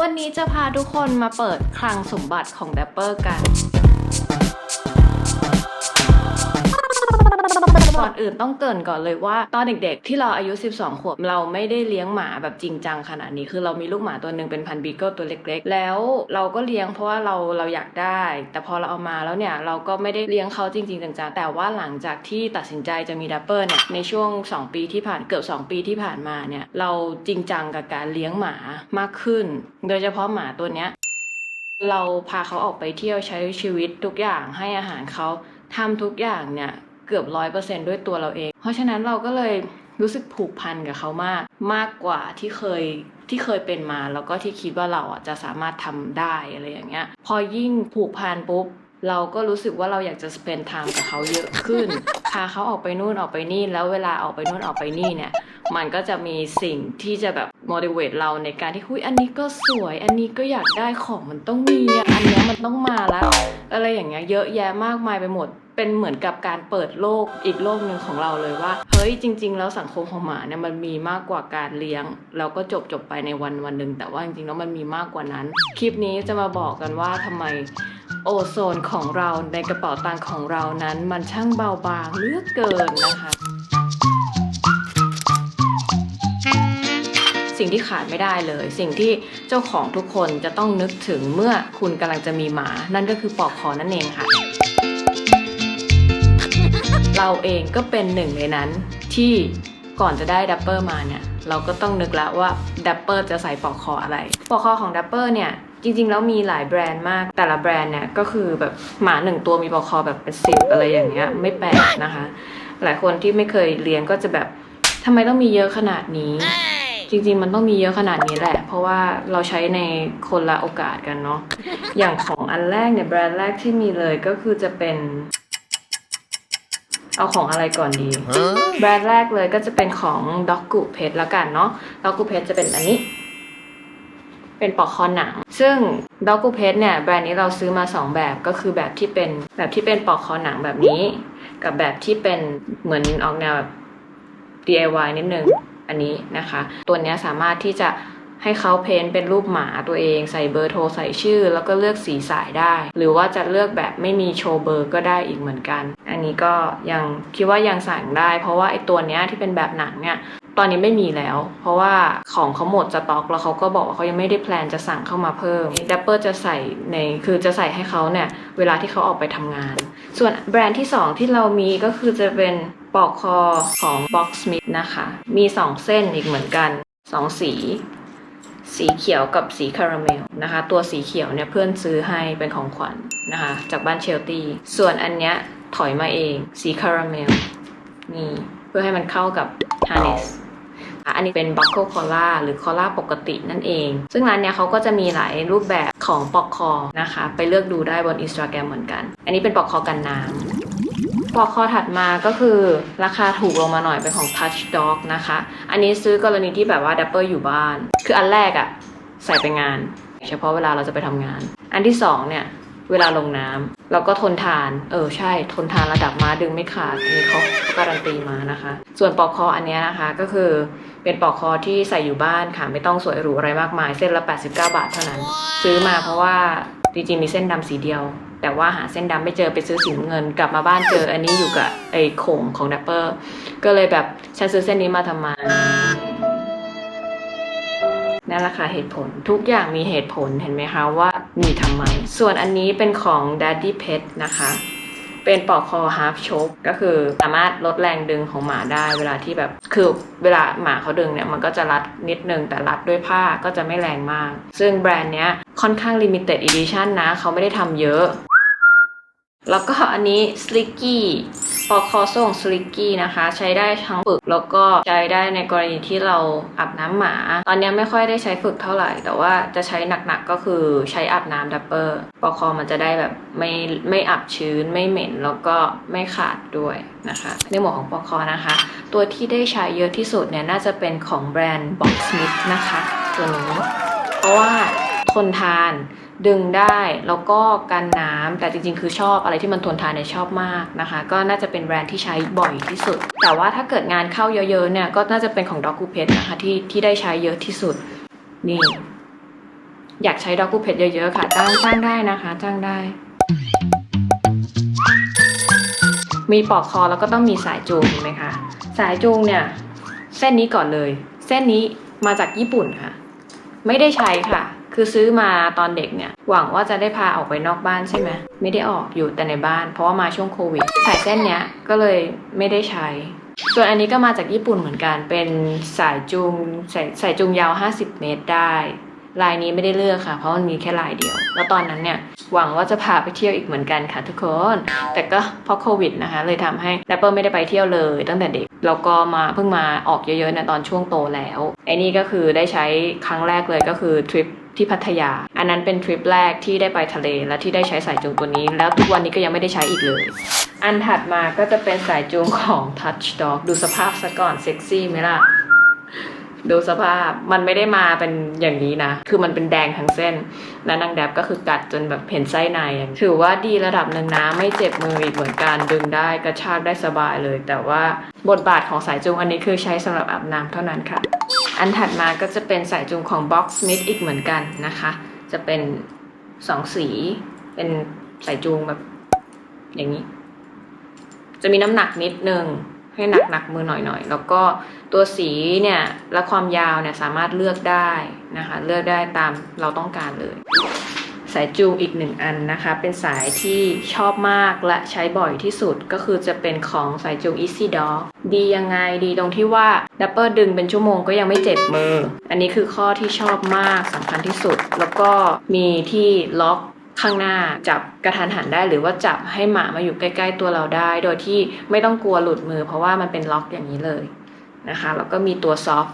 วันนี้จะพาทุกคนมาเปิดคลังสมบัติของแดปเปอร์กัน ก่อนอื่นต้องเกรินก่อนเลยว่าตอนเด็กๆ ที่เราอายุ 12 ขวบเราไม่ได้เลี้ยงหมาแบบจริงจังขนาดนี้คือเรามีลูกหมาตัวหนึ่งเป็นพันบีเกิลตัวเล็กๆ แล้วเราก็เลี้ยงเพราะว่าเราเราอยากได้ แต่พอเราเอามาแล้วเนี่ยเราก็ไม่ได้เลี้ยงเขาจริงๆจังๆแต่ว่าหลังจากที่ตัดสินใจจะมีดัปเปอร์เนี่ยในช่วง 2 ปีที่ผ่านเกือบ 2 ปีที่ผ่านมาเนี่ยเราจริงจังกับการเลี้ยงหมามากขึ้น โดยเฉพาะหมาตัวเนี้ยเราพาเขาออกไปเที่ยวใช้ชีวิตทุกอย่างให้อาหารเขาทำทุกอย่างเนี่ย เกือบร้อยเปอร์เซนด้วยตัวเราเอง เพราะฉะนั้นเราก็เลยรู้สึกผูกพันกับเขามาก มากกว่าที่เคยที่เคยเป็นมา แล้วก็ที่คิดว่าเราอะจะสามารถทำได้อะไรอย่างเงี้ย พอยิ่งผูกพันปุ๊บเราก็รู้สึกว่าเราอยากจะ spend time กับเขาเยอะขึ้น พาเขาออกไปนู่นออกไปนี่ แล้วเวลาออกไปนู่นออกไปนี่เนี่ย มันก็จะมีสิ่งที่จะแบบ motivate เราในการที่คุยอันนี้ก็สวย อันนี้ก็อยากได้ของมันต้องมี อันนี้มันต้องมาแล้ว อะไรอย่างเงี้ยเยอะแยะมากมายไปหมดเป็นเหมือนกับการเปิดโลกอีกโลกหนึ่งของเราเลยว่า เฮ้ยจริง ๆ แล้วสังคมของหมาเนี่ยมันมีมากกว่าการเลี้ยง แล้วก็จบจบไปในวันวันหนึ่งแต่ว่าจริงๆแล้วมันมีมากกว่านั้น คลิปนี้จะมาบอกกันว่าทำไมโอโซนของเราในกระเป๋าตังของเรานั้น มันช่างเบาบางเหลือกเกินนะคะ สิ่งที่ขาดไม่ได้เลย สิ่งที่เจ้าของทุกคนจะต้องนึกถึงเมื่อคุณกำลังจะมีหมา นั่นก็คือปลอกคอนั่นเองค่ะ เราเองก็เป็นหนึ่งในนั้นที่ก่อนจะได้ดัปเปอร์มาเนี่ย เราก็ต้องนึกแล้วว่าดัปเปอร์จะใส่ปลอกคออะไรปลอกคอของดัปเปอร์เนี่ยจริงๆ แล้วมีหลายแบรนด์มาก แต่ละแบรนด์เนี่ยก็คือแบบหมาหนึ่งตัวมีปลอกคอแบบเป็นสิบอะไรอย่างเงี้ยไม่แปลกนะคะ หลายคนที่ไม่เคยเรียนก็จะแบบทำไมต้องมีเยอะขนาดนี้ จริง ๆ มันต้องมีเยอะขนาดนี้แหละ เพราะว่าเราใช้ในคนละโอกาสกันเนาะ อย่างของอันแรกเนี่ยแบรนด์แรกที่มีเลยก็คือจะเป็น เอาของอะไรก่อนดี แบรนด์แรกเลยก็จะเป็นของด็อกกุเพชละกันเนาะด็อกกุเพชจะเป็นอันนี้ เป็นปลอกคอหนัง ซึ่งด็อกกุเพชเนี่ยแบรนด์นี้เราซื้อมา 2 แบบก็คือแบบที่เป็นแบบที่เป็นปลอกคอหนังแบบนี้ กับแบบที่เป็นเหมือนออกแนวแบบ DIY นิดนึง อันนี้นะคะ ตัวนี้สามารถที่จะให้เขาเพ้นเป็นรูปหมาตัวเอง ใส่เบอร์โทรใส่ชื่อ แล้วก็เลือกสีสายได้ หรือว่าจะเลือกแบบไม่มีโชว์เบอร์ก็ได้อีกเหมือนกัน อันนี้ก็ยังคิดว่ายังสั่งได้ เพราะว่าไอตัวเนี้ยที่เป็นแบบหนังเนี่ยตอนนี้ไม่มีแล้ว เพราะว่าของเขาหมดสต็อก แล้วเขาก็บอกว่าเขายังไม่ได้แพลนจะสั่งเข้ามาเพิ่มดัปเปอร์จะใส่ในคือจะใส่ให้เขาเนี่ย เวลาที่เขาออกไปทำงาน ส่วนแบรนด์ที่ 2 ที่เรามีก็คือจะเป็นปลอกคอของ Box Smith นะคะ มี2เส้นอีกเหมือนกัน2สี สีเขียวกับสีคาราเมลนะคะ ตัวสีเขียวเนี่ยเพื่อนซื้อให้เป็นของขวัญนะคะ จากบ้านเชลตี้ส่วนอันเนี้ยถอยมาเองสีคาราเมลนี่เพื่อให้มันเข้ากับ harness อะอันนี้เป็น buckle collar หรือ collar ปกตินั่นเอง ซึ่งร้านเนี้ยเขาก็จะมีหลายรูปแบบของปลอกคอนะคะ ไปเลือกดูได้บน Instagram เหมือนกัน อันนี้เป็นปลอกคอกันน้ำ ปลอกคอถัดมาก็คือราคาถูกลงมาหน่อยเป็นของ Touch Dog นะคะ อันนี้ซื้อกรณีที่แบบว่าดัปเปอร์อยู่บ้าน คืออันแรกอะใส่ไปงาน เฉพาะเวลาเราจะไปทำงาน อันที่สองเนี่ยเวลาลงน้ำเราก็ทนทาน เออใช่ ทนทานระดับมาดึงไม่ขาดนนี้เขาการันตีมานะคะ ส่วนปลอกคออันเนี้ยนะคะก็คือเป็นปลอกคอที่ใส่อยู่บ้านค่ะไม่ต้องสวยหรูอะไรมากมายเส้นละ 89 บาทเท่านั้น ซื้อมาเพราะว่าจริงๆมีเส้นดำสีเดียว แต่ว่าหาเส้นดำไม่เจอไปซื้อสีน้ำเงิน กลับมาบ้านเจอ อันนี้อยู่กับไอ้โข่งของดัปเปอร์ ก็เลยแบบฉันซื้อเส้นนี้มาทำไมนั่นแหละค่ะเหตุผลทุกอย่างมีเหตุผลเห็นไหมคะว่ามีทำไม ส่วนอันนี้เป็นของ Daddy Pet นะคะ เป็นปลอกคอ half choke ก็คือสามารถลดแรงดึงของหมาได้ เวลาที่แบบคือเวลาหมาเขาดึงเนี่ยมันก็จะรัดนิดนึงแต่รัดด้วยผ้าก็จะไม่แรงมาก ซึ่งแบรนด์เนี้ยค่อนข้าง limited edition นะเขาไม่ได้ทำเยอะ แล้วก็อันนี้ Slicky ปลอกคอส่ง Slicky นะคะ ใช้ได้ทั้งฝึกแล้วก็ใช้ได้ในกรณีที่เราอาบน้ำหมา ตอนนี้ไม่ค่อยได้ใช้ฝึกเท่าไหร่ แต่ว่าจะใช้หนักๆก็คือใช้อาบน้ำดัปเปอร์ปลอกคอมันจะได้แบบไม่ไม่อับชื้นไม่เหม็นแล้วก็ไม่ขาดด้วยนะคะ ในหมวดของปลอกคอนะคะ ตัวที่ได้ใช้เยอะที่สุดเนี่ยน่าจะเป็นของแบรนด์ Box Smith นะคะตัวนี้เพราะว่าทนทาน ดึงได้แล้วก็กันน้ำแต่จริงๆ คือชอบอะไรที่มันทนทานเนี่ยชอบมากนะคะ ก็น่าจะเป็นแบรนด์ที่ใช้บ่อยที่สุด แต่ว่าถ้าเกิดงานเข้าเยอะๆเนี่ยก็น่าจะเป็นของ d o g กูเพนะคะที่ที่ได้ใช้เยอะที่สุดนี่อยากใช้ด็อกกูเพชเยอะๆค่ะจ้างจ้างได้นะคะ จ้างได้ มีปลอกคอแล้วก็ต้องมีสายจูงเห็นไหมคะสายจูงเนี่ย เส้นนี้ก่อนเลย เส้นนี้มาจากญี่ปุ่นค่ะ ไม่ได้ใช้ค่ะ คือซื้อมาตอนเด็กเนี่ย หวังว่าจะได้พาออกไปนอกบ้านใช่ไหมไม่ได้ออกอยู่แต่ในบ้าน เพราะว่ามาช่วงโควิดสายเส้นเนี้ยก็เลยไม่ได้ใช้ ส่วนอันนี้ก็มาจากญี่ปุ่นเหมือนกัน เป็นสายจูงสายสายจูงยาว 50 เมตรได้ลายนี้ไม่ได้เลือกค่ะ เพราะมันมีแค่ลายเดียว แล้วตอนนั้นเนี่ย หวังว่าจะพาไปเที่ยวอีกเหมือนกันค่ะทุกคน แต่ก็เพราะโควิดนะคะ เลยทำให้แรปเปอร์ไม่ได้ไปเที่ยวเลย ตั้งแต่เด็ก แล้วก็มาเพิ่งมาออกเยอะๆเนะตอนช่วงโตแล้วไอ้นี่ก็คือได้ใช้ครั้งแรกเลยก็คือทริป ที่พัทยา อันนั้นเป็นทริปแรกที่ได้ไปทะเลและที่ได้ใช้สายจูงตัวนี้ แล้วทุกวันนี้ก็ยังไม่ได้ใช้อีกเลย อันถัดมาก็จะเป็นสายจูงของ Touch Dog ดูสภาพซะก่อนเซ็กซี่ไหมล่ะดูสภาพมันไม่ได้มาเป็นอย่างนี้นะ คือมันเป็นแดงทั้งเส้น และนางแดบก็คือกัดจนแบบเห็นไส้ใน ถือว่าดีระดับหนึ่งนะ ไม่เจ็บมืออีกเหมือนกันดึงได้กระชากได้สบายเลย แต่ว่าบทบาทของสายจูงอันนี้คือใช้สำหรับอาบน้ำเท่านั้นค่ะ อันถัดมาก็จะเป็นสายจูงของ Box Smith อีกเหมือนกันนะคะ จะเป็นสองสี เป็นสายจูงแบบอย่างนี้ จะมีน้ำหนักนิดนึงให้หนักหนักมือหน่อยหน่อยแล้วก็ตัวสีเนี่ยและความยาวเนี่ยสามารถเลือกได้นะคะ เลือกได้ตามเราต้องการเลย สายจูงอีกหนึ่งอันนะคะ เป็นสายที่ชอบมากและใช้บ่อยที่สุดก็คือจะเป็นของสายจูง Easy Dog ดียังไงดีตรงที่ว่าดับเบิลดึงเป็นชั่วโมงก็ยังไม่เจ็บมือ อันนี้คือข้อที่ชอบมากสำคัญที่สุด แล้วก็มีที่ล็อกข้างหน้าจับกระทันหันได้หรือว่าจับให้หมามาอยู่ใกล้ ๆ ตัวเราได้ โดยที่ไม่ต้องกลัวหลุดมือ เพราะว่ามันเป็นล็อกอย่างนี้เลยนะคะแล้วก็มีตัวซอฟ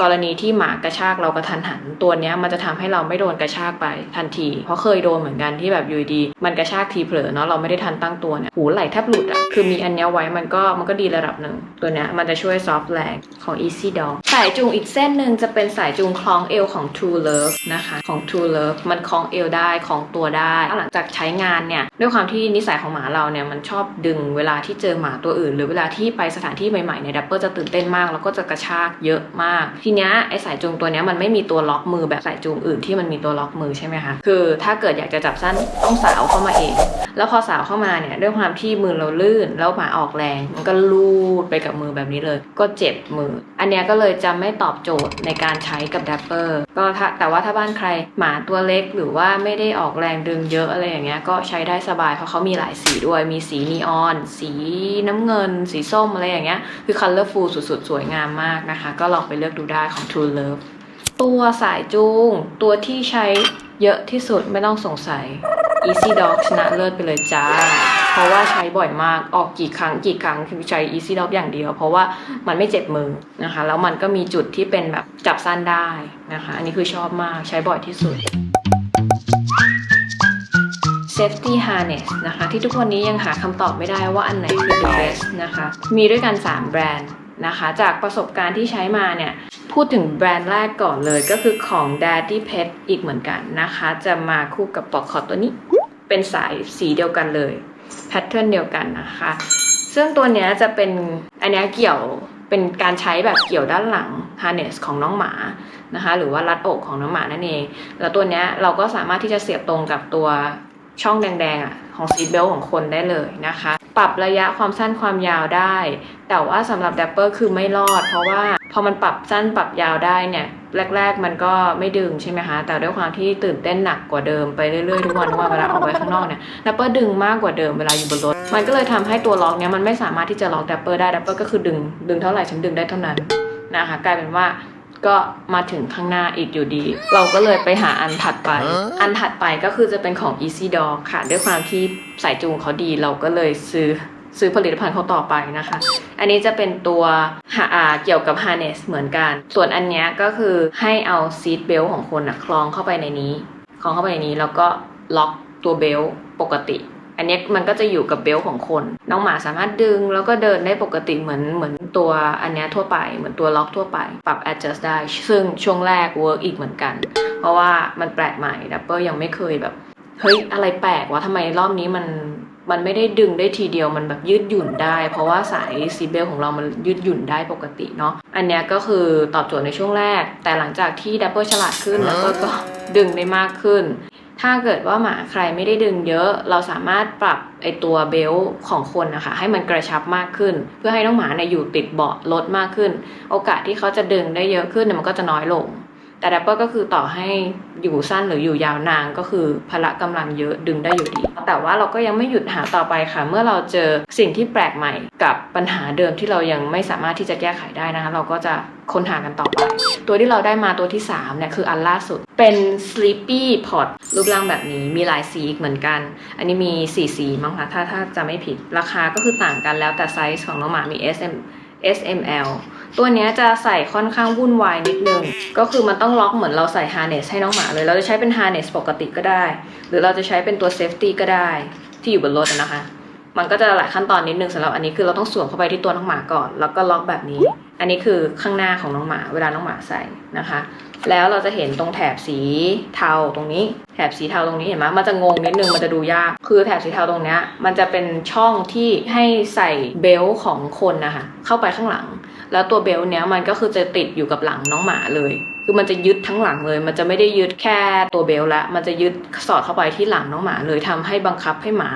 กรณีที่หมากระชากเรากระทันหัน ตัวเนี้ยมันจะทำให้เราไม่โดนกระชากไปทันที เพราะเคยโดนเหมือนกันที่แบบอยู่ดี มันกระชากทีเผลอเนาะเราไม่ได้ทันตั้งตัวเนี่ยหูไหลแทบหลุดอะคือมีอันเนี้ยไว้มันก็มันก็ดีระดับหนึ่งตัวเนี้ยมันจะช่วยซอฟต์แรงของ Easy Dog สายจูงอีกเส้นหนึ่งจะเป็นสายจูงคล้องเอวของ True Love นะคะของ True Love มันคล้องเอวได้คล้องตัวได้หลังจากใช้งานเนี่ยด้วยความที่นิสัยของหมาเราเนี่ยมันชอบดึงเวลาที่เจอหมาตัวอื่น หรือเวลาที่ไปสถานที่ใหม่ๆเนี่ยดับเบิลจะตื่นเต้นมาก แล้วก็จะกระชากเยอะมากทเนี้ยไอสายจูงตัวเนี้ยมันไม่มีตัวล็อกมือแบบสายจูงอื่นที่มันมีตัวล็อกมือใช่ไหมคะคือถ้าเกิดอยากจะจับสั้นต้องสาวเข้ามาเอง แล้วพอสาวเข้ามาเนี่ยด้วยความที่มือเราลื่นแล้วหมาออกแรง มันก็ลูดไปกับมือแบบนี้เลย ก็เจ็บมือ อันเนี้ยก็เลยจะไม่ตอบโจทย์ในการใช้กับดับเบิลก็ถ้าแต่ว่าถ้าบ้านใครหมาตัวเล็กหรือว่าไม่ได้ออกแรงดึงเยอะอะไรอย่างเงี้ยก็ใช้ได้สบายเพราะเขามีหลายสีด้วยมีสีนีออน สีน้ำเงิน สีส้มอะไรอย่างเงี้ยคือ colorful สุดๆ สวยงามมากนะคะ ก็ลองไปเลือกดูได้ของ True Love ตัวสายจูง ตัวที่ใช้เยอะที่สุดไม่ต้องสงสัย Easy Dog ชนะเลิศไปเลยจ้า เพราะว่าใช้บ่อยมากออกกี่ครั้งกี่ครั้งคือใช้ Easy Dog อย่างเดียว เพราะว่ามันไม่เจ็บมือนะคะ แล้วมันก็มีจุดที่เป็นแบบจับสั้นได้นะคะ อันนี้คือชอบมากใช้บ่อยที่สุด Safety Harness นะคะ ที่ทุกวันนี้ยังหาคำตอบไม่ได้ว่าอันไหนคือ the best นะคะ มีด้วยกัน 3 แบรนด์นะคะ จากประสบการณ์ที่ใช้มาเนี่ย พูดถึงแบรนด์แรกก่อนเลยก็คือของ Daddy Pet อีกเหมือนกันนะคะ จะมาคู่กับปลอกคอตัวนี้ เป็นสายสีเดียวกันเลยแพทเทิร์นเดียวกันนะคะ ซึ่งตัวนี้จะเป็นอันนี้เกี่ยวเป็นการใช้แบบเกี่ยวด้านหลัง harness ของน้องหมานะคะ หรือว่ารัดอกของน้องหมานั่นเอง แล้วตัวนี้เราก็สามารถที่จะเสียบตรงกับตัวช่องแดงๆอะ ของซีทเบลของคนได้เลยนะคะ ปรับระยะความสั้นความยาวได้ แต่ว่าสำหรับแดปเปอร์คือไม่รอด เพราะว่าพอมันปรับสั้นปรับยาวได้เนี่ยแรก ๆ มันก็ไม่ดึงใช่ไหมคะ แต่ด้วยความที่ตื่นเต้นหนักกว่าเดิมไปเรื่อยๆทุกวันทุกวันเวลาออกไปข้างนอกเนี่ยแดปเปอร์ดึงมากกว่าเดิมเวลาอยู่บนรถ มันก็เลยทำให้ตัวล็อกเนี้ยมันไม่สามารถที่จะล็อกแดปเปอร์ได้แดปเปอร์ก็คือดึงดึงเท่าไหร่ฉันดึงได้เท่านั้นนะคะกลายเป็นว่า ก็มาถึงข้างหน้าอีกอยู่ดี เราก็เลยไปหาอันถัดไป อันถัดไปก็คือจะเป็นของ Easy Dog ค่ะ ด้วยความที่สายจูงเขาดีเราก็เลยซื้อซื้อผลิตภัณฑ์เขาต่อไปนะคะ อันนี้จะเป็นตัวหาอ่าเกี่ยวกับ harness เหมือนกัน ส่วนอันเนี้ยก็คือให้เอา seat belt ของคนอะคล้องเข้าไปในนี้ คล้องเข้าไปในนี้แล้วก็ล็อกตัวเบลต์ปกติ อันนี้มันก็จะอยู่กับเบลต์ของคน น้องหมาสามารถดึงแล้วก็เดินได้ปกติเหมือนเหมือนตัวอันนี้ทั่วไปเหมือนตัวล็อกทั่วไป ปรับ adjust ได้ ซึ่งช่วงแรก work อีกเหมือนกัน เพราะว่ามันแปลกใหม่ดับเบิลยังไม่เคยแบบเฮ้ยอะไรแปลกวะทำไมรอบนี้มันมันไม่ได้ดึงได้ทีเดียวมันแบบยืดหยุ่นได้ เพราะว่าสายซีเบลของเรามันยืดหยุ่นได้ปกติเนาะอันนี้ก็คือตอบโจทย์ในช่วงแรก แต่หลังจากที่ดับเบิลฉลาดขึ้นแล้วก็ดึงได้มากขึ้น ถ้าเกิดว่าหมาใครไม่ได้ดึงเยอะ เราสามารถปรับไอตัวเบลต์ของคนนะคะให้มันกระชับมากขึ้น เพื่อให้น้องหมาเนี่ยอยู่ติดเบาะลดมากขึ้น โอกาสที่เขาจะดึงได้เยอะขึ้นเนี่ยมันก็จะน้อยลง แต่แรปเปอร์ก็คือต่อให้อยู่สั้นหรืออยู่ยาวนานก็คือพละกำลังเยอะดึงได้อยู่ดี แต่ว่าเราก็ยังไม่หยุดหาต่อไปค่ะ เมื่อเราเจอสิ่งที่แปลกใหม่กับปัญหาเดิมที่เรายังไม่สามารถที่จะแก้ไขได้นะคะเราก็จะค้นหากันต่อไป ตัวที่เราได้มาตัวที่3เนี่ยคืออันล่าสุด เป็น sleepy pot รูปร่างแบบนี้มีหลายสีอีกเหมือนกัน อันนี้มี 4 สีมั้งคะถ้าถ้าจะไม่ผิดราคาก็คือต่างกันแล้วแต่ไซส์ของน้องหมามี S M S M L ตัวนี้จะใส่ค่อนข้างวุ่นวายนิดนึง ก็คือมันต้องล็อกเหมือนเราใส่ฮาร์เนสให้น้องหมาเลย เราจะใช้เป็นฮาร์เนสปกติก็ได้ หรือเราจะใช้เป็นตัวเซฟตี้ก็ได้ ที่อยู่บนรถนะคะ มันก็จะหลายขั้นตอนนิดนึงสำหรับอันนี้คือเราต้องสวมเข้าไปที่ตัวน้องหมาก่อน แล้วก็ล็อกแบบนี้ อันนี้คือข้างหน้าของน้องหมาเวลาน้องหมาใส่นะคะ แล้วเราจะเห็นตรงแถบสีเทาตรงนี้ แถบสีเทาตรงนี้เห็นไหมมันจะงงนิดนึงมันจะดูยาก คือแถบสีเทาตรงนี้มันจะเป็นช่องที่ให้ใส่เบลต์ของคนนะคะเข้าไปข้างหลัง แล้วตัวเบลต์เนี้ยมันก็คือจะติดอยู่กับหลังน้องหมาเลย คือมันจะยึดทั้งหลังเลย มันจะไม่ได้ยึดแค่ตัวเบลต์ละ มันจะยึดสอดเข้าไปที่หลังน้องหมาเลยทำให้บังคับให้หมา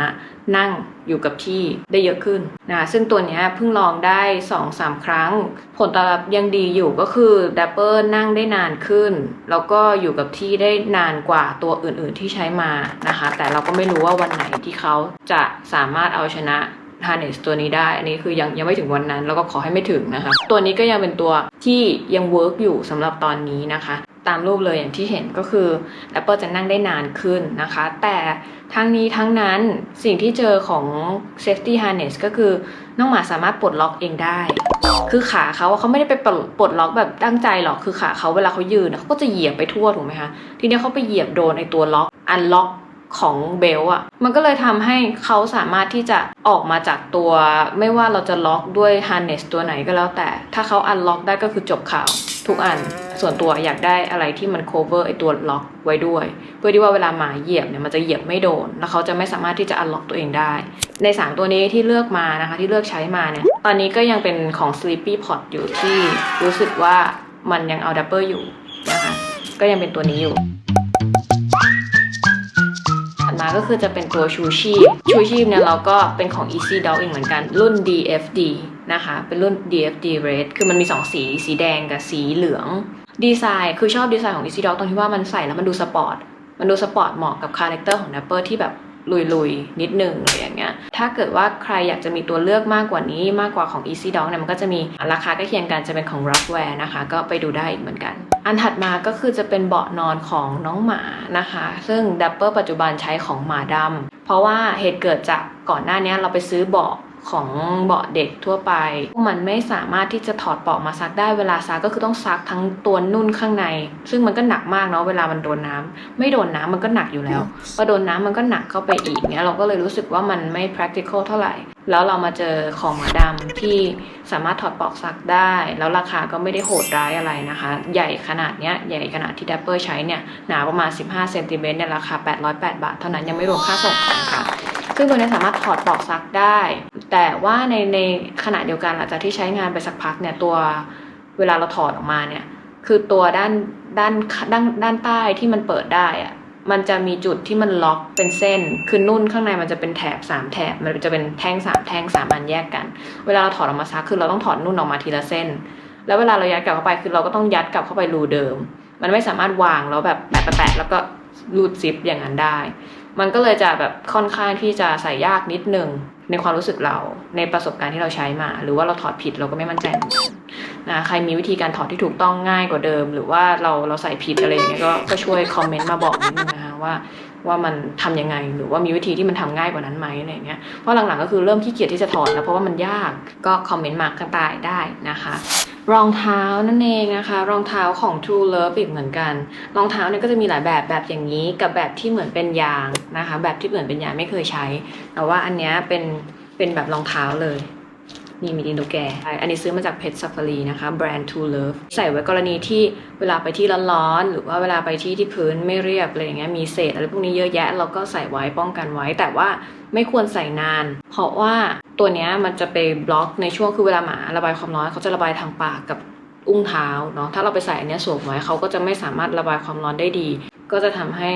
นั่งอยู่กับที่ได้เยอะขึ้นนะซึ่งตัวเนี้ยเพิ่งลองได้ 2-3 ครั้ง ผลตอบรับยังดีอยู่ก็คือดับเบิลนั่งได้นานขึ้น แล้วก็อยู่กับที่ได้นานกว่าตัวอื่นๆที่ใช้มานะคะ แต่เราก็ไม่รู้ว่าวันไหนที่เขาจะสามารถเอาชนะ harness ตัวนี้ได้ อันนี้คือยังยังไม่ถึงวันนั้น แล้วก็ขอให้ไม่ถึงนะคะ ตัวนี้ก็ยังเป็นตัวที่ยังเวิร์กอยู่สำหรับตอนนี้นะคะตามรูปเลยอย่างที่เห็นก็คือ Apple จะนั่งได้นานขึ้นนะคะ แต่ทั้งนี้ทั้งนั้นสิ่งที่เจอของ safety harness ก็คือน้องหมาสามารถปลดล็อกเองได้ คือขาเขาเขาไม่ได้ไปปลดล็อกแบบตั้งใจหรอกคือขาเขาเวลาเขายืนเขาก็จะเหยียบไปทั่วถูกไหมคะทีนี้เขาไปเหยียบโดนไอตัวล็อกอันล็อก ของเบลอะมันก็เลยทำให้เขาสามารถที่จะออกมาจากตัว ไม่ว่าเราจะล็อกด้วยฮาร์เนสตัวไหนก็แล้วแต่ ถ้าเขาอันล็อกได้ก็คือจบข่าว ทุกอันส่วนตัวอยากได้อะไรที่มัน cover ไอตัวล็อกไว้ด้วย เพื่อที่ว่าเวลาหมาเหยียบเนี่ยมันจะเหยียบไม่โดน แล้วเขาจะไม่สามารถที่จะอันล็อกตัวเองได้ ใน 3 ตัวนี้ที่เลือกมานะคะที่เลือกใช้มาเนี่ยตอนนี้ก็ยังเป็นของ Sleepy Pot อยู่ที่รู้สึกว่ามันยังเอาดับเบิลอยู่นะคะก็ยังเป็นตัวนี้อยู่ ก็คือจะเป็นตัวชูชีพ ชูชีพเนี่ยเราก็เป็นของ Easy Dog อีกเหมือนกันรุ่น DFD นะคะ เป็นรุ่น DFD Red คือมันมี 2 สี สีแดงกับสีเหลือง ดีไซน์ คือชอบดีไซน์ของ Easy Dog ตรงที่ว่ามันใส่แล้วมันดูสปอร์ต มันดูสปอร์ตเหมาะกับคาแรคเตอร์ของ Napper ที่แบบ ลุยๆ นิดนึงอะไรอย่างเงี้ย ถ้าเกิดว่าใครอยากจะมีตัวเลือกมากกว่านี้มากกว่าของ Easy Dog เนี่ยมันก็จะมีราคาใกล้เคียงกันจะเป็นของ r o c k w a r e นะคะ ก็ไปดูได้อีกเหมือนกัน อันถัดมาก็คือจะเป็นเบาะนอนของน้องหมานะคะ ซึ่งดับเบิลปัจจุบันใช้ของหมาดำเพราะว่าเหตุเกิดจากก่อนหน้านี้เราไปซื้อเบาะ ของเบาะเด็กทั่วไป มันไม่สามารถที่จะถอดเบาะมาซักได้เวลาซักก็คือต้องซักทั้งตัวนุ่นข้างใน ซึ่งมันก็หนักมากเนาะเวลามันโดนน้ำไม่โดนน้ำมันก็หนักอยู่แล้วพอโดนน้ำมันก็หนักเข้าไปอีกเนี้ยเราก็เลยรู้สึกว่ามันไม่ practical เท่าไหร่ แล้วเรามาเจอของหมาดำที่สามารถถอดปลอกซักได้ แล้วราคาก็ไม่ได้โหดร้ายอะไรนะคะ ใหญ่ขนาดเนี้ยใหญ่ขนาดที่ดับเบิลใช้เนี่ยหนาประมาณ 15เซนติเมตรเนี่ยราคา 808 บาท เท่านั้นยังไม่รวมค่าส่งนะคะ ซึ่งตัวนี้สามารถถอดปลอกซักได้ แต่ว่าในในขณะเดียวกันหลังจากที่ใช้งานไปสักพักเนี่ยตัวเวลาเราถอดออกมาเนี่ยคือตัวด้านด้านด้านด้านใต้ที่มันเปิดได้อะมันจะมีจุดที่มันล็อกเป็นเส้น คือนุ่นข้างในมันจะเป็นแถบสามแถบ มันจะเป็นแท่งสามแท่งสามอันแยกกัน เวลาเราถอดออกมาซักคือเราต้องถอดนุ่นออกมาทีละเส้น แล้วเวลาเรายัดกลับเข้าไปคือเราก็ต้องยัดกลับเข้าไปรูเดิม มันไม่สามารถวางแล้วแบบแปะแปะแล้วก็รูดซิปอย่างนั้นได้ มันก็เลยจะแบบค่อนข้างที่จะใส่ยากนิดนึงในความรู้สึกเราในประสบการณ์ที่เราใช้มา หรือว่าเราถอดผิดเราก็ไม่มั่นใจนะใครมีวิธีการถอดที่ถูกต้องง่ายกว่าเดิม หรือว่าเราเราใส่ผิดอะไรอย่างเงี้ยก็ก็ช่วยคอมเมนต์มาบอกนิดนึงนะคะว่าว่ามันทำยังไงหรือว่ามีวิธีที่มันทำง่ายกว่านั้นไหมอะไรอย่างเงี้ยเพราะหลังๆก็คือเริ่มขี้เกียจที่จะถอดแล้วเพราะว่ามันยากก็คอมเมนต์มากันตายได้นะคะ รองเท้านั่นเองนะคะ รองเท้าของ True Love อีกเหมือนกัน รองเท้าเนี่ยก็จะมีหลายแบบแบบอย่างนี้ กับแบบที่เหมือนเป็นยางนะคะ แบบที่เหมือนเป็นยางไม่เคยใช้ แต่ว่าอันเนี้ยเป็นเป็นแบบรองเท้าเลย นี่มีดินโดแกอันนี้ซื้อมาจากเพชรซ a ฟ a รีนะคะแบรนด์ True Love ใส่ไว้กรณีที่เวลาไปที่ร้อนๆหรือว่าเวลาไปที่ที่พื้นไม่เรียบอะไรอย่างเงี้ยมีเศษอะไรพวกนี้เยอะแยะเราก็ใส่ไว้ป้องกันไว้ แต่ว่าไม่ควรใส่นาน เพราะว่าตัวเนี้ยมันจะไปบล็อกในช่วงคือเวลาหมาระบายความร้อนเขาจะระบายทางปากกับอุ้งเท้าเนาะถ้าเราไปใส่อันเนี้ยสวมไว้เขาก็จะไม่สามารถระบายความร้อนได้ดี ก็จะทำให้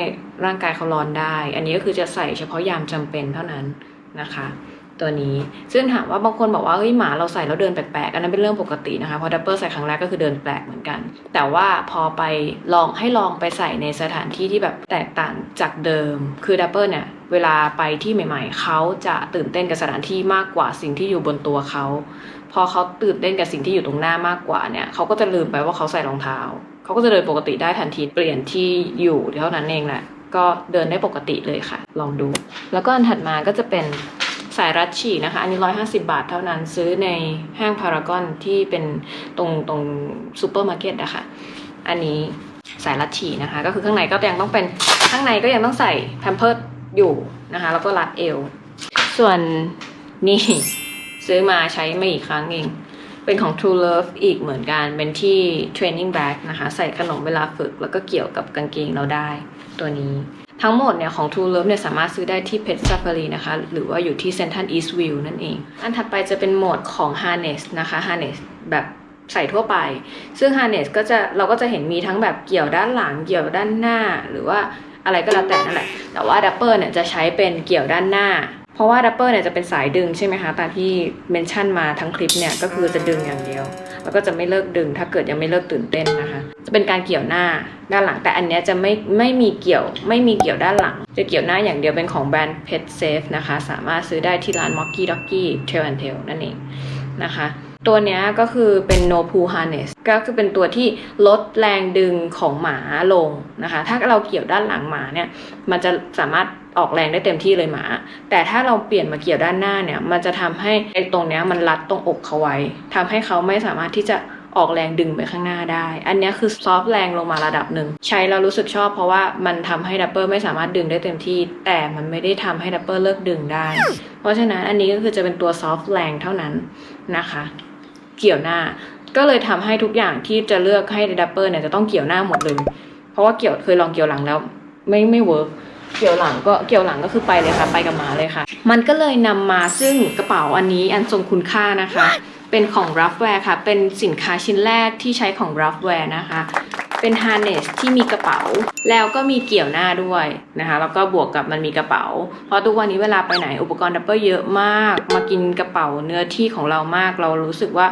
ร่างกายเขาร้อนได้ อันนี้ก็คือจะใส่เฉพาะยามจำเป็นเท่านั้นนะคะ ตัวนี้ ซึ่งถามว่าบางคนบอกว่าเฮ้ยหมาเราใส่แล้วเดินแปลกๆอันนั้นเป็นเรื่องปกตินะคะพราะดับเบิลใส่ครั้งแรกก็คือเดินแปลกเหมือนกัน แต่ว่าพอไปลองให้ลองไปใส่ในสถานที่ที่แบบแตกต่างจากเดิม คือดับเบิลเนี่ยเวลาไปที่ใหม่ ๆ เขาจะตื่นเต้นกับสถานที่มากกว่าสิ่งที่อยู่บนตัวเขาพอเขาตื่นเต้นกับสิ่งที่อยู่ตรงหน้ามากกว่าเนี่ยเขาก็จะลืมไปว่าเขาใส่รองเท้าเขาก็จะเดินปกติได้ทันทีเปลี่ยนที่อยู่เท่านั้นเองแหละก็เดินได้ปกติเลยค่ะ ลองดู แล้วก็อันถัดมาก็จะเป็น สายรัดฉีกนะคะ อันนี้ 150 บาทเท่านั้นซื้อในห้างพารากอนที่เป็นตรงตรงซูเปอร์มาร์เก็ตอะคะ อันนี้สายรัดฉีกนะคะ ก็คือข้างในก็ยังต้องเป็นข้างในก็ยังต้องใส่แพมเพิร์ดอยู่นะคะ แล้วก็รัดเอว ส่วนนี่ซื้อมาใช้ไม่อีกครั้งเอง เป็นของ True Love อีกเหมือนกัน เป็นที่ training bag นะคะ ใส่ขนมเวลาฝึก แล้วก็เกี่ยวกับกางเกงเราได้ตัวนี้ ทั้งหมดเนี่ยของ True Love เนี่ยสามารถซื้อได้ที่ Pet Safari นะคะ หรือว่าอยู่ที่ Central Eastview นั่นเอง อันถัดไปจะเป็นโหมดของ harness นะคะ harness แบบใส่ทั่วไป ซึ่ง harness ก็จะเราก็จะเห็นมีทั้งแบบเกี่ยวด้านหลัง เกี่ยวด้านหน้า หรือว่าอะไรก็แล้วแต่นั่นแหละ แต่ว่าดัปเปอร์เนี่ยจะใช้เป็นเกี่ยวด้านหน้า เพราะว่าดัปเปอร์เนี่ยจะเป็นสายดึงใช่ไหมคะตามที่เมนชั่นมาทั้งคลิปเนี่ยก็คือจะดึงอย่างเดียว แล้วก็จะไม่เลิกดึง ถ้าเกิดยังไม่เลิกตื่นเต้นนะคะ จะเป็นการเกี่ยวหน้าด้านหลัง แต่อันเนี้ยจะไม่ไม่มีเกี่ยว ไม่มีเกี่ยวด้านหลัง จะเกี่ยวหน้าอย่างเดียวเป็นของแบรนด์ Pet Safe นะคะ สามารถซื้อได้ที่ร้าน Mocky Docky Tail and Tail นั่นเองนะคะตัวเนี้ยก็คือเป็น no pull harness ก็คือเป็นตัวที่ลดแรงดึงของหมาลงนะคะ ถ้าเราเกี่ยวด้านหลังหมาเนี่ย มันจะสามารถ ออกแรงได้เต็มที่เลยหมา แต่ถ้าเราเปลี่ยนมาเกี่ยวด้านหน้าเนี่ย มันจะทำให้ไอ้ตรงเนี้ยมันรัดตรงอกเขาไว้ทำให้เขาไม่สามารถที่จะออกแรงดึงไปข้างหน้าได้ อันนี้คือซอฟต์แรงลงมาระดับหนึ่ง ใช้แล้วรู้สึกชอบเพราะว่ามันทำให้ดับเบิลไม่สามารถดึงได้เต็มที่ แต่มันไม่ได้ทำให้ดับเบิลเลิกดึงได้ เพราะฉะนั้นอันนี้ก็คือจะเป็นตัวซอฟต์แรงเท่านั้นนะคะ เกี่ยวหน้า ก็เลยทำให้ทุกอย่างที่จะเลือกให้ดับเบิลเนี่ยจะต้องเกี่ยวหน้าหมดเลย เพราะว่าเกี่ยวเคยลองเกี่ยวหลังแล้ว ไม่ไม่เวิร์ก เกี่ยวหลังก็เกี่ยวหลังก็คือไปเลยค่ะ ไปกับหมาเลยค่ะ มันก็เลยนำมาซึ่งกระเป๋าอันนี้อันทรงคุณค่านะคะ เป็นของ r a f w a r e ค่ะ เป็นสินค้าชิ้นแรกที่ใช้ของ r a f w a r e นะคะ เป็น harness ที่มีกระเป๋า แล้วก็มีเกี่ยวหน้าด้วยนะคะ แล้วก็บวกกับมันมีกระเป๋า เพราะทุกวันนี้เวลาไปไหนอุปกรณ์ดับเบิลเยอะมาก มากินกระเป๋าเนื้อที่ของเรามาก เรารู้สึกว่า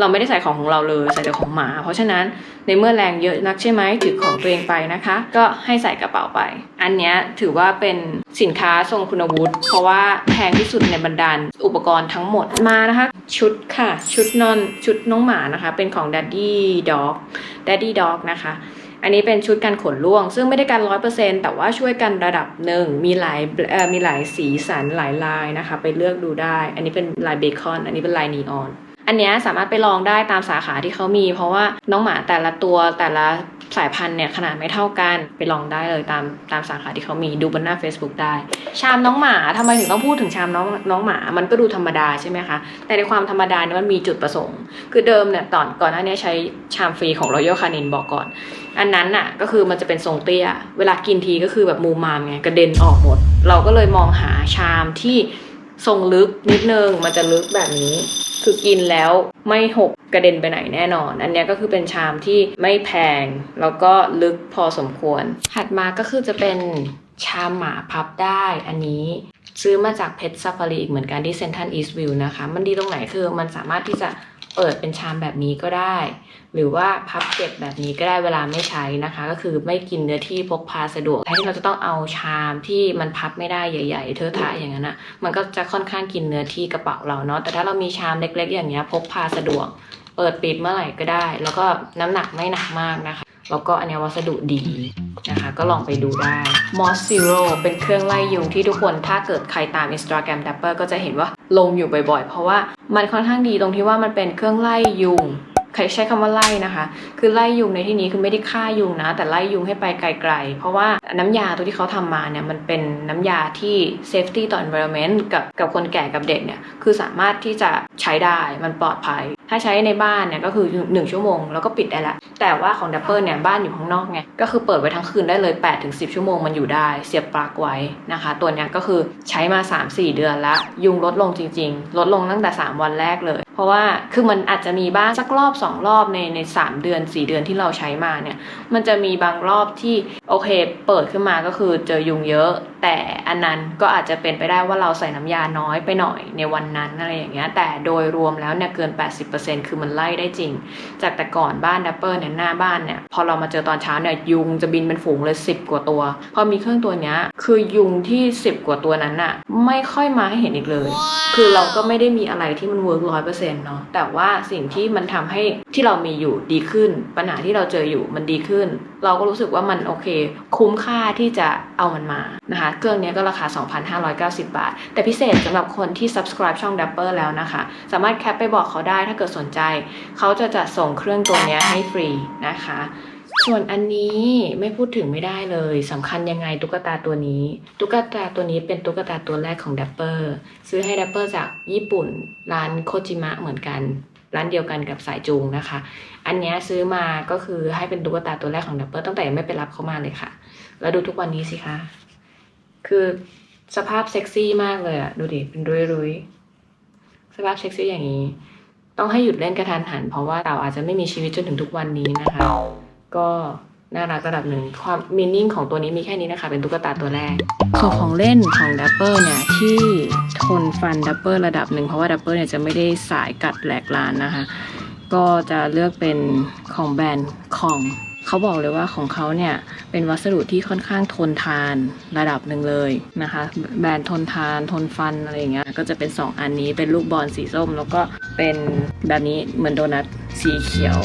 เราไม่ได้ใส่ของของเราเลยใส่แต่ของหมา เพราะฉะนั้นในเมื่อแรงเยอะนักใช่ไหมถือของตัวเองไปนะคะ ก็ให้ใส่กระเป๋าไป อันนี้ถือว่าเป็นสินค้าทรงคุณวุฒิ เพราะว่าแพงที่สุดในบรรดาอุปกรณ์ทั้งหมดมานะคะ ชุดค่ะ ชุดนอนชุดน้องหมานะคะ เป็นของ Daddy Dog Daddy Dog นะคะอันนี้เป็นชุดกันขนล่วง ซึ่งไม่ได้กันร้อยเปอร์เซ็นแต่ว่าช่วยกันระดับหนึ่งมีหลายมีหลายสีสันหลายลายนะคะ ไปเลือกดูได้ อันนี้เป็นลายเบคอน อันนี้เป็นลายนีออน อันเนี้ยสามารถไปลองได้ตามสาขาที่เขามี เพราะว่าน้องหมาแต่ละตัวแต่ละสายพันธุ์เนี่ยขนาดไม่เท่ากันไปลองได้เลยตามตามสาขาที่เขามีดูบนหน้า Facebook ได้ ชามน้องหมาทำไมถึงต้องพูดถึงชามน้องน้องหมา มันก็ดูธรรมดาใช่ไหมคะแต่ในความธรรมดาเนี่ยมันมีจุดประสงค์ คือเดิมเนี่ยตอนก่อนหน้านี้ใช้ชามฟรีของ Royal Canin บอกก่อน อันนั้นน่ะก็คือมันจะเป็นทรงเตี้ย เวลากินทีก็คือแบบมูมามไงกระเด็นออกหมด เราก็เลยมองหาชามที่ทรงลึกนิดนึงมันจะลึกแบบนี้ คือกินแล้วไม่หกกระเด็นไปไหนแน่นอน อันเนี้ยก็คือเป็นชามที่ไม่แพง แล้วก็ลึกพอสมควร ถัดมาก็คือจะเป็นชามหมาพับได้อันนี้ซื้อมาจากเพชรซาฟารีอีกเหมือนกันที่เซนทันอีสต์วิวนะคะ มันดีตรงไหนคือมันสามารถที่จะ เปิดเป็นชามแบบนี้ก็ได้ หรือว่าพับเก็บแบบนี้ก็ได้เวลาไม่ใช้นะคะ ก็คือไม่กินเนื้อที่พกพาสะดวกแทนที่เราจะต้องเอาชามที่มันพับไม่ได้ใหญ่ ๆ เทอะทะอย่างนั้นอะมันก็จะค่อนข้างกินเนื้อที่กระเป๋าเราเนาะแต่ถ้าเรามีชามเล็ก ๆ อย่างเงี้ยพกพาสะดวก เปิดปิดเมื่อไหร่ก็ได้ แล้วก็น้ำหนักไม่หนักมากนะคะ แล้วก็อันนี้วัสดุดีนะคะ ก็ลองไปดูได้ Moss Zero เป็นเครื่องไล่ยุงที่ทุกคนถ้าเกิดใครตาม Instagram Dapper ก็จะเห็นว่าลงอยู่บ่อยๆ เพราะว่ามันค่อนข้างดีตรงที่ว่ามันเป็นเครื่องไล่ยุงใช้คำว่าไล่นะคะ คือไล่ยุงในที่นี้คือไม่ได้ฆ่ายุงนะ แต่ไล่ยุงให้ไปไกลๆ เพราะว่าน้ำยาตัวที่เขาทำมาเนี่ยมันเป็นน้ำยาที่ safety ต่อ environment กับกับคนแก่กับเด็กเนี่ย คือสามารถที่จะใช้ได้มันปลอดภัยถ้าใช้ในบ้านเนี่ยก็คือ 1 ชั่วโมงแล้วก็ปิดได้ละ แต่ว่าของดับเบิลเนี่ยบ้านอยู่ข้างนอกไง ก็คือเปิดไว้ทั้งคืนได้เลย 8-10 ชั่วโมงมันอยู่ได้ เสียบปลั๊กไว้นะคะ ตัวเนี้ยก็คือใช้มา 3-4 เดือนละ ยุงลดลงจริง ๆ ลดลงตั้งแต่ 3 วันแรกเลย เพราะว่าคือมันอาจจะมีบ้างสักรอบ 2 รอบในใน 3 เดือน 4 เดือนที่เราใช้มาเนี่ยมันจะมีบางรอบที่โอเค เปิดขึ้นมาก็คือเจอยุงเยอะ แต่อันนั้นก็อาจจะเป็นไปได้ว่าเราใส่น้ำยาน้อยไปหน่อยในวันนั้นอะไรอย่างเงี้ยแต่โดยรวมแล้วเนี่ยเกิน 80คือมันไล่ได้จริง จากแต่ก่อนบ้านดับเบิลเนี่ยหน้าบ้านเนี่ยพอเรามาเจอตอนเช้าเนี่ยยุงจะบินเป็นฝูงเลย 10 กว่าตัว พอมีเครื่องตัวเนี้ยคือยุงที่ 10 กว่าตัวนั้นอะไม่ค่อยมาให้เห็นอีกเลย คือเราก็ไม่ได้มีอะไรที่มันเวิร์กร้อยเปอร์เซ็นต์เนาะแต่ว่าสิ่งที่มันทำให้ที่เรามีอยู่ดีขึ้น ปัญหาที่เราเจออยู่มันดีขึ้น เราก็รู้สึกว่ามันโอเค คุ้มค่าที่จะเอามันมานะคะ เครื่องนี้ก็ราคา 2,590 บาท แต่พิเศษสำหรับคนที่ subscribe ช่อง Dapper แล้วนะคะ สามารถแคปไปบอกเขาได้ถ้าเกิดสนใจ เขาจะจัดส่งเครื่องตัวนี้ให้ฟรีนะคะส่วนอันนี้ไม่พูดถึงไม่ได้เลยสำคัญยังไงตุ๊กตาตัวนี้ ตุ๊กตาตัวนี้เป็นตุ๊กตาตัวแรกของ Dapper ซื้อให้ Dapper จากญี่ปุ่นร้านโคจิมะเหมือนกัน ร้านเดียวกันกับสายจูงนะคะ อันนี้ซื้อมาก็คือให้เป็นตุ๊กตาตัวแรกของดับเบิลตั้งแต่ยังไม่ไปรับเขามาเลยค่ะ แล้วดูทุกวันนี้สิคะคือสภาพเซ็กซี่มากเลยอะดูดิเป็นรุยๆสภาพเซ็กซี่อย่างนี้ ต้องให้หยุดเล่นกระทันหัน เพราะว่าเราอาจจะไม่มีชีวิตจนถึงทุกวันนี้นะคะ ก็ น่ารักระดับหนึ่งความมีนิ่งของตัวนี้มีแค่นี้นะคะ เป็นตุ๊กตาตัวแรกของของเล่นของดับเบิลเนี่ยที่ทนฟันดับเบิลระดับหนึ่งเพราะว่าดับเบิลเนี่ยจะไม่ได้สายกัดแหลกลานนะคะ ก็จะเลือกเป็นของแบรนด์ของเขาบอกเลยว่าของเขาเนี่ยเป็นวัสดุที่ค่อนข้างทนทานระดับหนึ่งเลยนะคะ แบรนด์ทนทานทนฟันอะไรอย่างเงี้ยก็จะเป็น 2 อันนี้เป็นลูกบอลสีส้ม แล้วก็เป็นแบบนี้เหมือนโดนัทสีเขียว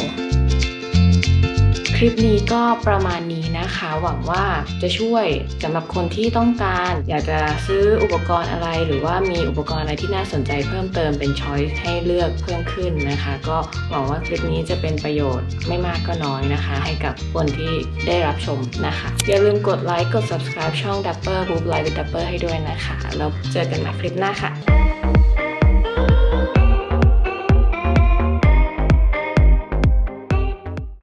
ลิปนี้ก็ประมาณนี้นะคะ หวังว่าจะช่วยสำหรับคนที่ต้องการ อยากจะซื้ออุปกรณ์อะไร หรือว่ามีอุปกรณ์อะไรที่น่าสนใจเพิ่มเติมเป็นช้อยส์ให้เลือกเพิ่มขึ้นนะคะ ก็หวังว่าคลิปนี้จะเป็นประโยชน์ไม่มากก็น้อยนะคะ ให้กับคนที่ได้รับชมนะคะ อย่าลืมกดไลค์กด subscribe ช่อง Dapper Group Live with Dapper ให้ด้วยนะคะ แล้วเจอกันใหม่คลิปหน้าค่ะ